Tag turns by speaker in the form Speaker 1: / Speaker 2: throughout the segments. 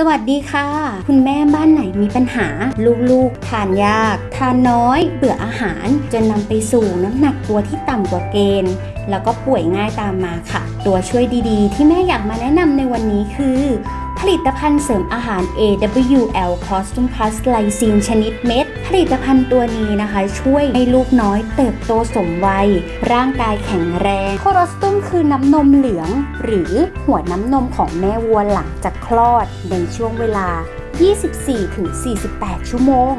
Speaker 1: สวัสดีค่ะ คุณแม่บ้านไหนมีปัญหา ลูกๆ ทานยาก ทานน้อย เบื่ออาหาร จนนำไปสู่น้ำหนักตัวที่ต่ำกว่าเกณฑ์ แล้วก็ป่วยง่ายตามมาค่ะ ตัวช่วยดีๆ ที่แม่อยากมาแนะนำในวันนี้คือ ผลิตภัณฑ์เสริมอาหาร AWL Costum Plus Lysine ชนิดเม็ด ผลิตภัณฑ์ตัวนี้นะคะ ช่วยให้ลูกน้อยเติบโตสมวัย ร่างกายแข็งแรงโคโรสตุมคือน้ำนมเหลือง หรือหัวน้ำนมของแม่วัวหลังจากคลอดในช่วงเวลา 24-48 ชั่วโมง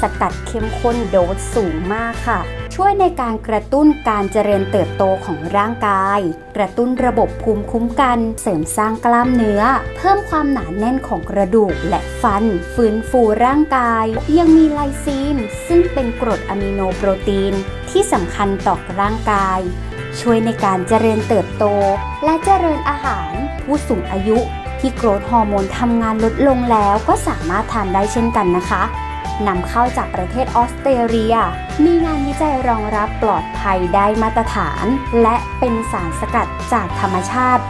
Speaker 1: สกัดเข้มข้นโดสสูงมากค่ะ ช่วยในการกระตุ้นการเจริญเติบโตของร่างกาย กระตุ้นระบบภูมิคุ้มกัน เสริมสร้างกล้ามเนื้อ เพิ่มความหนาแน่นของกระดูกและฟัน ฟื้นฟูร่างกาย ยังมีไลซีน ซึ่งเป็นกรดอะมิโนโปรตีน ที่สำคัญต่อร่างกาย ช่วยในการเจริญเติบโต และเจริญอาหาร ผู้สูงอายุ ที่โกรทฮอร์โมนทำงานลดลงแล้วก็สามารถทานได้เช่นกันนะคะนำเข้าจากประเทศออสเตรเลีย มีงานวิจัยรองรับปลอดภัยได้มาตรฐาน และเป็นสารสกัดจากธรรมชาติ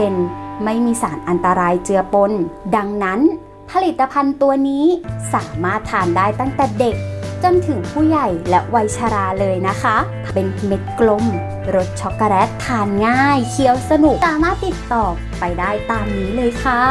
Speaker 1: 100%ไม่มีสารอันตรายเจือปน ดังนั้น ผลิตภัณฑ์ตัวนี้สามารถทานได้ตั้งแต่เด็ก จนถึงผู้ใหญ่และวัยชราเลยนะคะ เป็นเม็ดกลมรสช็อกโกแลตทานง่าย เคี้ยวสนุกสามารถติดต่อไปได้ตามนี้เลยค่ะ